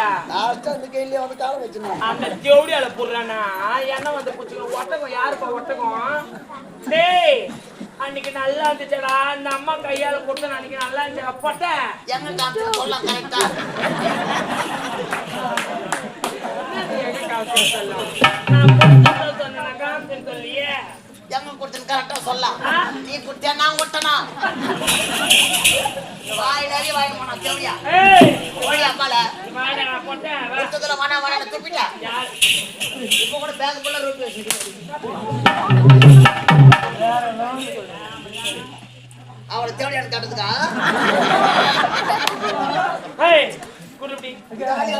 இல்லையா? லாஸ்டா அந்த கையில வந்து காலம் வச்சிருந்தோம் அந்த ஜோடியால புடுறானா? என்ன வந்து புடிச்சுக்கணும் ஒட்டகம் யாருப்பா ஒட்டகம்? டேய் அன்னைக்கு நல்லா இருந்துச்சடா. அந்த அம்மா கையால கொடுத்த அன்னைக்கு நல்லா இருந்துச்சா. பொட்ட. எங்க சொல்லலாம் கரெக்டா நான் சொல்லியே. எங்க கொடுத்தேன் கரெக்டா சொல்லலாம்? நீ கொடுத்தியா நான் கொடுத்தனா வாயிலாவே வாங்க போனா தேவையா பொட்ட வா. கொடுத்ததுல மன மன துப்பிட்டா? இப்போ கூட பேக் ஃபுல்லா ரூபி அவளை தேவையான தடுத்துக்கா காலி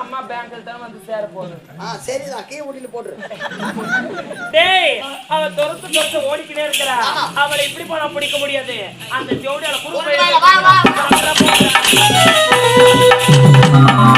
அம்மா பேங்க்ல தான் வந்து சேர போகுது ஆ சரிதான் கீ ஊட்டில போட்டுரு. டேய் அவ துரத்து துரத்து ஓடிக்கிட்டே இருக்கிறா. அவளை இப்படி போனா பிடிக்க முடியாது. அந்த ஜோடியால வா, வா, வா.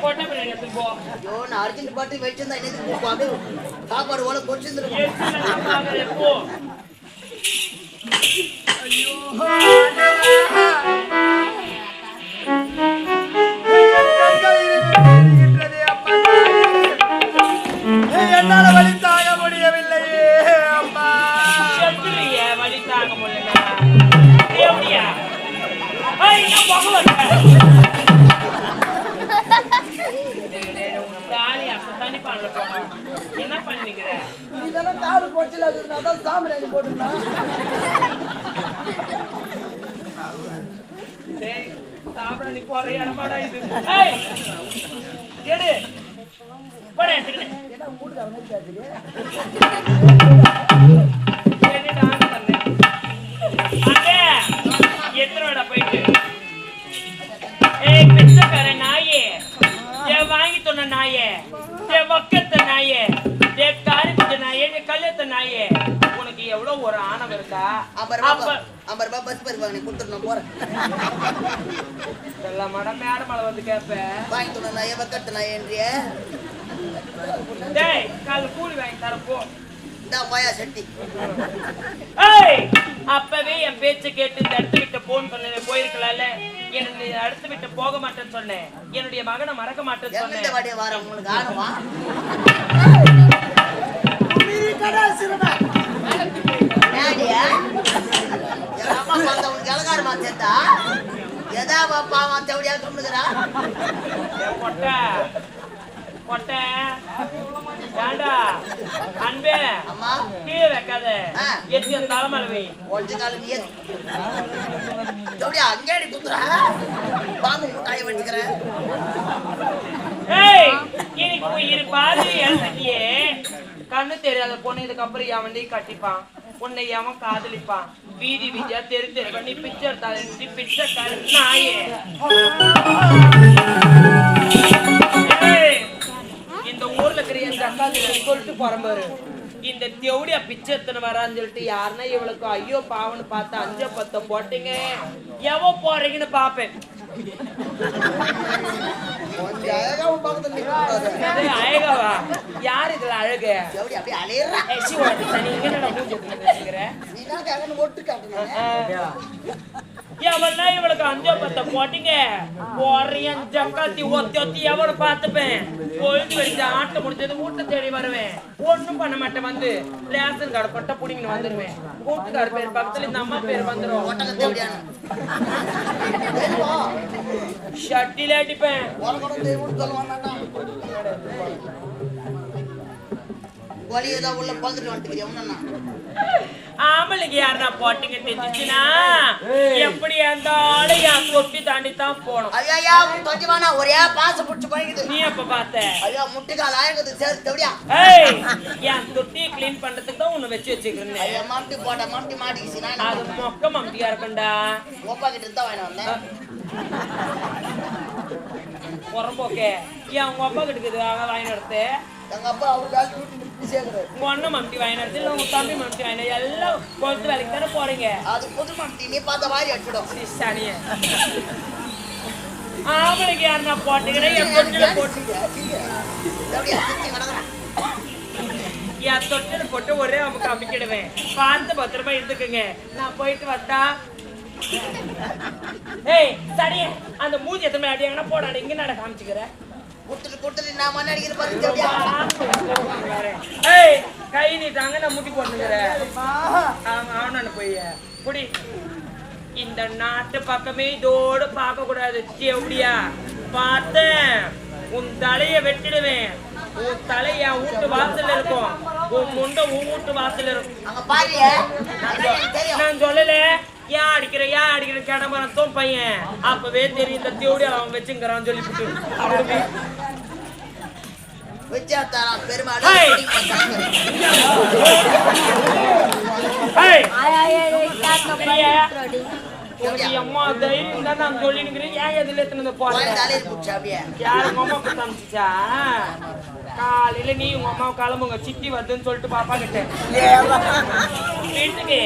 ஐயோ நான் அர்ஜென்ட் பாட்டு வச்சிருந்தா என்னது அப்படியே சாப்பாடு ஓல பொடிச்சிருந்துருக்கும் எடுத்துன்னு நான் பார்க்கறேன், போ. என்னால வழி தாங்க முடியவில்லையே அம்மா வலி தாங்க. எப்படியா? ஏய், நான் போக மாட்டேன். தாலி அப்பத்தானே பண்ணல போனோம். என்ன பண்ணிக்கிற இதெல்லாம் காடு போச்சுல அது அதான் போட்டுருந்தான் சாப்பிட நீ போற இடமாடா இது ஏய், எடு போடா என்ன அவனே எத்தனோட போயிட்டு ஏய் பிச்சைக்கார நாயே. வாங்கி சொன்ன நாயே வக்கத்த நாயே. ஐம்பது ரூபாய் ஐம்பது ரூபாய் பஸ் பருவாங்க நீ கொடுத்துட்டு நான் போறேன். எல்லாம் மேடம் மேடம் மேல வந்து கேட்பேன் வாங்கி தோணும் நான் எவ கட்டு நான் என்றிய டேய் கால கூலி வாங்கி தர போ. இந்த மாயா சட்டி. ஏய் அப்பவே என் பேச்ச கேட்டு இந்த இடத்த விட்டு போன் பண்ண போயிருக்கலாம்ல? என்ன அடுத்த விட்டு போக மாட்டேன்னு சொன்னேன். என்னுடைய மகனை மறக்க மாட்டேன்னு சொன்னேன். வாடிய வார உங்களுக்கு ஆணுமா ஏடியா? எங்க இலகாரமா சேர்த்தா எதா பாப்பா தேவடியா சொல்லுகிறா பொட்டை. ஏண்டா? அன்பே. அம்மா. கீழே வைக்காத. எத்தி அந்த தலைமலை ஒழிஞ்ச காலம் நீ தேவடியா அங்கேடி குத்துறா? பாம்பு முட்டாயை வச்சுக்கிறேன் ஏய் இன்னைக்கு உயிர் பாதி எழுதிட்டியே கண்ணு தெரியாத பொண்ணு இதுக்கப்புறம் எவனே கட்டிப்பான். உன்னை எவன் காதலிப்பான். வீதி வீதியா தெரு தெரு நீ பிச்சர் எடுத்தாலே பிச்சர் நாயே. இந்த ஊர்ல இருக்கிற என் அக்கா சொல்லிட்டு போறேன் இந்த தேவடியா பிச்சை எத்தனை வரான்னு சொல்லிட்டு யாருன்னா இவளுக்கு ஐயோ பாவன்னு பார்த்து அஞ்ச பத்த போட்டீங்க. எவ போறீங்கன்னு பாப்பேன் கொஞ்சம் அழகாவும் பக்கத்துல நிற்கக்கூடாது ஏய், அழகவா யார் இதுல அழகு? தேவடி அப்படியே அலையிறா. ஏய், சிவா, நீ என்னடா மூஞ்சி இப்படி வச்சுக்கிற? நீ தான் கேட்கணும் ஒட்டு காட்டணும் ஆ. எவனா இவளுக்கு அஞ்சோ பத்த போட்டீங்க? போறியன் ஜக்காத்தி ஒத்தி ஒத்தி எவனை பார்த்துப்பேன்? பொழுது வச்சு ஆட்ட முடிஞ்சது வீட்டை தேடி வருவேன். ஒண்ணும் பண்ண மாட்டேன் வந்து. ரேஷன் கார்டு பட்ட புடிங்கன்னு வந்துருவேன். வீட்டுக்கார பேர் பக்கத்துல இந்த அம்மா பேர் தெரியுமா? ஷட்டில அடிப்பேன். உலகம் தெய்வம்னு சொல்ல வேண்டாம் வலி ஏதோ உள்ள பழுதுட்டு வந்துட்டு எவனா ஆம்பளைக்கு யாருன்னா போட்டீங்க தெரிஞ்சுச்சுன்னா எப்படி இருந்தாலும் என் தொட்டி தாண்டி தான் போகணும். ஐயா கொஞ்சமாண்ணா ஒரே பாச புடிச்சு போயிடுது நீ எப்ப பார்த்த? ஐயா முட்டுக்கால் ஆயக்குது சேர்த்து எப்படியா ஏய் என் தொட்டியை க்ளீன் பண்றதுக்கு தான் உன்னை வச்சு வச்சுக்கிறேன் ஐயா மம்டி போட்ட மம்டி மாட்டிக்கிச்சு நான் அது மொக்க மம்தியா இருக்கும்டா. ஒப்பா கிட்ட இருந்தா வாங்கிட்டு வந்தேன். புறம்போக்கே. என் உங்க அப்பா கிட்ட வாங்கி எடுத்து எங்க அப்பா அவர் உங்க அண்ணன் மம்தி வாங்கி எடுத்து இல்லை உங்க தம்பி மம்தி வாங்கி எல்லாம் கொளுத்து வேலைக்கு தானே போறீங்க? அது புது மம்டி நீ பார்த்த வாரி அடிச்சிடும். சனிய ஆம்பளைக்கு யாருன்னா போட்டீங்கன்னா என் தொட்டில போட்டு எப்படியா சுத்தி கிடக்குறேன் என் தொட்டில போட்டு ஒரே நமக்கு அமைக்கிடுவேன் பார்த்து பத்திரமா இருந்துக்குங்க. நான் போயிட்டு வந்தா ஏய் சரி அந்த மூஞ்சி எத்தனை அடியாங்கன்னா போடாடி இங்க நட காமிச்சுக்கிற? குடுத்துட்டு குடுத்துட்டு நான் மண்ணு அடிக்கிற பாரு எப்படியா ஏய் கை நீட்டாங்க நான் முட்டி போட்டுக்கிறேன் அவனு போய். குடி. இந்த நாட்டு பக்கமே இதோட பார்க்க கூடாது எப்படியா பார்த்தேன். உன் தலைய வெட்டிடுவேன். உன் தலை என் வீட்டு வாசல்ல இருக்கும். உன் முண்டை உன் வீட்டு வாசல்ல இருக்கும். நான் சொல்லல. ஏன் அடிக்கிற ஏன் அடிக்கிற கிடம்பரத்தும் பையன். அப்பவே தெரியும் இந்த தேவடி அவன் வச்சுங்கிறான்? உனக்கு அம்மா தைரியம் தான் நான் சொல்லினுக்கிறேன். ஏன் எதுல எத்தனை போறேன் யார் அம்மா கொடுத்து அனுப்பிச்சா காலையில நீ உங்க அம்மா கிளம்புங்க. சித்தி வருதுன்னு சொல்லிட்டு பாப்பா கிட்ட. வீட்டுக்கு.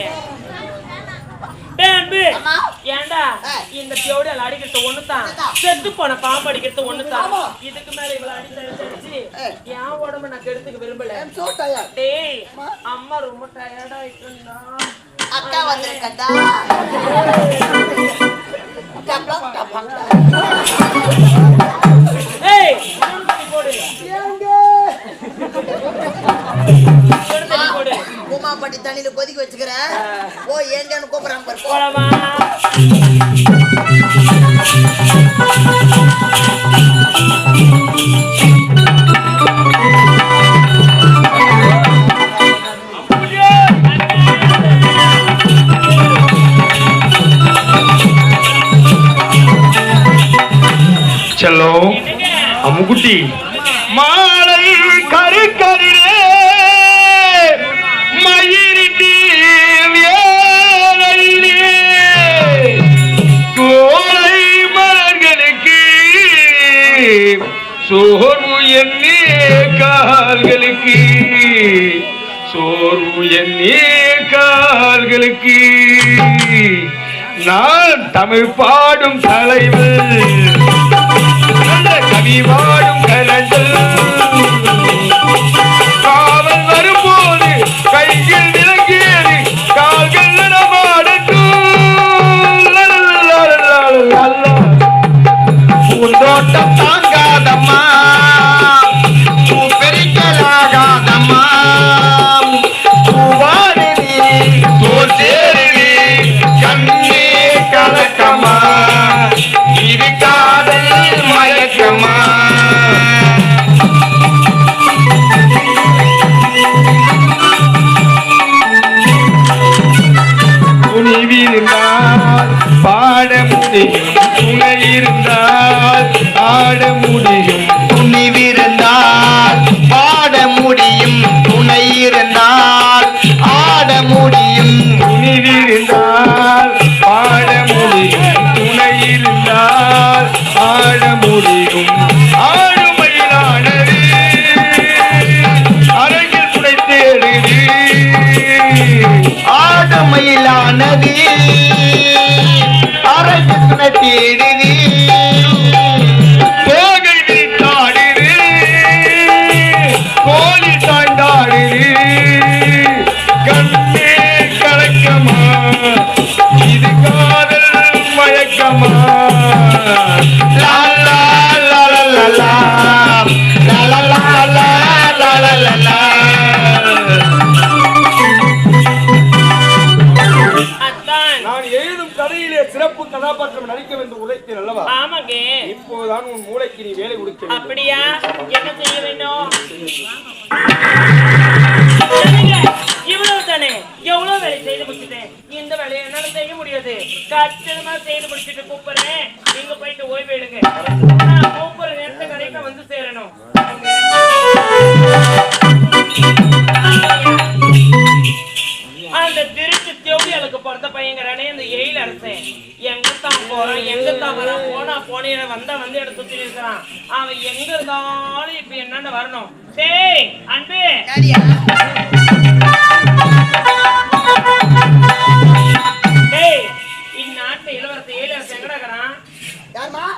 ஏய். இந்த தேவடியால் அடிக்கிறது ஒண்ணுதான். செத்து போன பாம்பு அடிக்கிறது ஒண்ணுதான். இதுக்கு மேல இவ்வளவு அடிச்சு ஏய். என் உடம்ப நான் கெடுத்துக்க விரும்பல. டேய் அம்மா. ரொம்ப டயர்டா ஆயிட்டுருந்தா அக்கா வந்திருக்கா பூமாப்பட்டி தண்ணியில கொதிக்க வச்சுக்கிறேன் ஓ ஏங்கன்னு கூப்பிடுறாங்க. போலமா? செல்லம் அம்முக்குட்டி. மாலை சோர்வு எண்ணே கால்களுக்கு. சோர்வு எண்ணே கால்களுக்கு. நான் தமிழ் பாடும் தலைவர் நல்ல கவி சிறப்பு கதாபாத்திரம் நடிக்க வேண்டும் உரைத்தேன் அல்லவா? ஆமாங்க. இப்போதான் உன் மூளைக்கு நீ வேலை கொடுக்க அப்படியா? என்ன செய்ய வேண்டும். இவ்வளவு தானே எவ்வளவு வேலை செய்து முடிச்சிட்டேன் இந்த வேலையை என்னால செய்ய முடியாது. கச்சிதமா செய்து முடிச்சிட்டு கூப்பிடுறேன். நீங்க போயிட்டு ஓய்வு எடுங்க. நான் கூப்பிடுற நேரத்தை கடைக்க வந்து சேரணும். அந்த திருச்சி தேவடியாளுக்கு பிறந்த பையங்கிறானே இந்த எயில் அரசன் எங்க தான் போறான் எங்க தான் வரான் போனா போனேன் வந்தா வந்து எடுத்து சுத்தி இருக்கிறான் அவன் எங்க இருந்தாலும் இப்ப என்னன்னு வரணும் டேய் அன்பு இந்நாட்டு இளவரசன் எயிலரசன் எங்கடா இருக்கிறான்?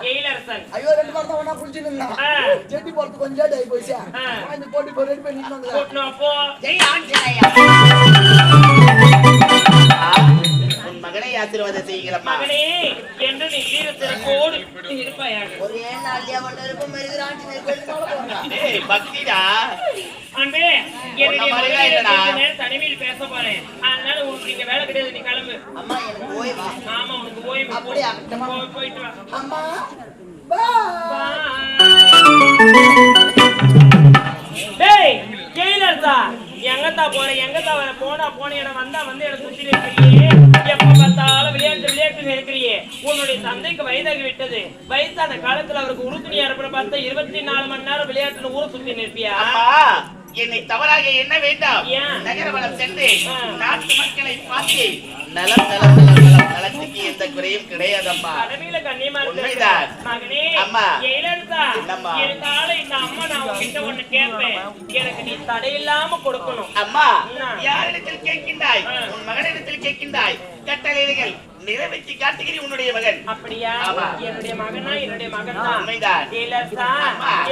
எயிலரசன் ஐயோ ரெண்டு பேரும் இருந்தான். ஆ. ஜெட்டி போறது கொஞ்சம் லேட் ஆகி போச்சு. ஆ. வாங்கி போட்டு இப்போ ரெடி ஒரே நாள்லயே பக்திடா. அன்பே என்னுடைய தனிமையில் பேச போறேன். அதனால உனக்கு வேலை கிடையாது நீ கிளம்பு. அம்மா எனக்கு ஓய்வா. ஆமா உனக்கு ஓய்வு. அப்படியா? போயிட்டு வா. அம்மா பா டேய் ஜெயிலர்தா எங்கத்தா போற? எங்கத்தா வர? போனா போன இடம் வந்தா வந்து இடம் சுத்தி எப்ப இருக்கிறியே உன்னுடைய தந்தைக்கு வயதாகி விட்டது வயசான காலத்துல அவருக்கு உறுதுணையா இருப்ப பார்த்தா இருபத்தி நாலு மணி நேரம் விளையாட்டுல ஊரை சுத்தி நிற்பியா என்னை தவறாக எண்ண வேண்டாம் ஏன்? நகரவனம் சென்று. நாட்டு மக்களை பார்த்து நலம் நலம் நலத்துக்கு எந்த குறையும் கிடையாதம்மா. உண்மைதான். அம்மா. என்னம்மா? இந்த அம்மா நான் உன்கிட்ட ஒண்ணு கேட்பேன். எனக்கு நீ தடையில்லாம கொடுக்கணும். அம்மா? யாரிடத்தில் கேட்கின்றாய். உன் மகனிடத்தில் கேட்கின்றாய். கட்டளைகள் நிறைவேற்றி காட்டுகிறேன் உன்னுடைய மகன். அப்படியா. என்னுடைய மகனா? என்னுடைய மகன் தான் உண்மைதான்.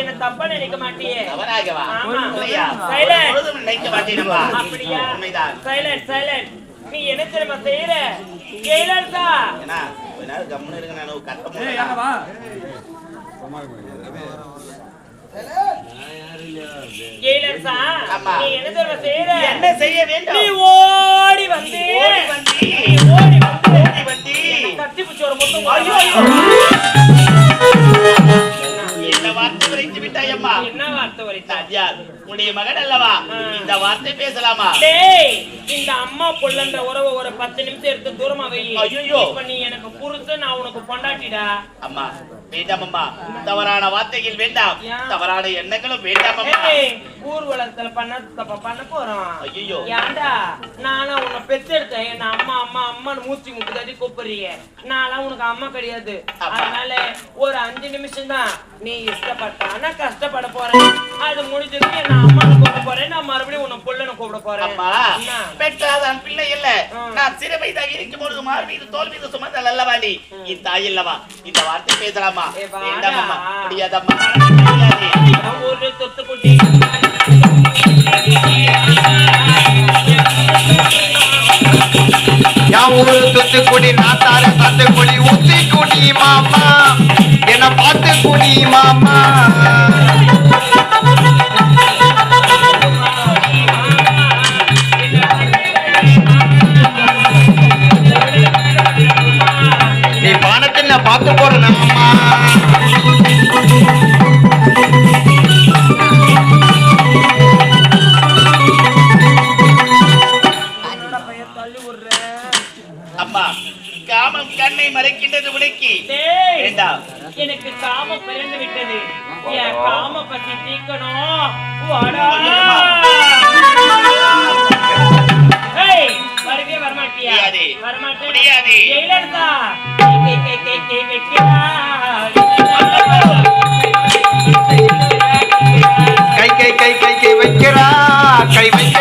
என்ன தப்பா நினைக்க மாட்டியே. நினைக்க மாட்டேனம்மா. அப்படியா? உண்மைதான். சைலண்ட் சைலண்ட் நீ என்ன தெரியுமா செய்யற? ஜெயிலர்தா ஏன்னா கொஞ்ச நேரம் கம்முன்னு இருங்க நான் கத்த ஜெயிலர்தா ஆமா. நீ என்ன தெரியுமா செய்யற? என்ன செய்ய நீ வேண்டும் ஓடி வந்து. ஓடி வந்து நீ ஓடி வந்து. ஓடி வந்து கத்தி பிடிச்ச ஒரு முத்தம் அம்மா. என்ன வார்த்தை யார் உன்னுடைய மகன் அல்லவா. இந்த வார்த்தை பேசலாமா? டேய் இந்த அம்மா புள்ளன்ற உறவை ஒரு பத்து நிமிஷம் எடுத்து தூரமா வை. இப்ப நீ எனக்கு புருஷன் நான் உனக்கு பொண்டாட்டிடா. அம்மா வேண்டாம் அம்மா. தவறான வார்த்தைகள் வேண்டாம்? தவறான எண்ணங்களும் வேண்டாம் அம்மா. ஊர்வலத்துல பண்ண தப்ப பண்ண போறோம் ஐயையோ. ஏன்டா? நானா உன்னை பெற்றெடுத்தேன். என்ன அம்மா அம்மா அம்மான்னு மூச்சு முட்டு தட்டி கூப்பிடுறீங்க. நான்லாம் உனக்கு அம்மா கிடையாது. அதனால ஒரு அஞ்சு நிமிஷம் தான் நீ இஷ்டப்பட்டா நான் கஷ்டப்பட போறேன். அது முடிஞ்சதுக்கு என்ன அம்மான்னு கூப்பிட போறேன். நான் மறுபடியும் உன்னை புள்ளன்னு கூப்பிட போறேன். அம்மா? பெற்றாதான் பிள்ளை இல்ல. நான் சிறு வயதாக இருக்கும் பொழுது மார் மீது தோல் மீது சுமந்தல் அல்லவா நீ என் தாய் அல்லவா இந்த வார்த்தை பேசலாமா? முடியாதம்மா. முடியாது நான் ஒரு சொத்து குட்டி. என் ஊரு தூத்துக்குடி நாத்தார தத்துக்குடி ஊத்தி குடி மாமா. என்ன பார்த்து குடி மாமா. நீ பானத்தில் நான் பார்த்து போறேன் அம்மா. முடியாது. முடியாது. ஜெயிலர்தா கை கை கை கை கை கை கை கை கை வைக்கிறா கை வைக்கிறா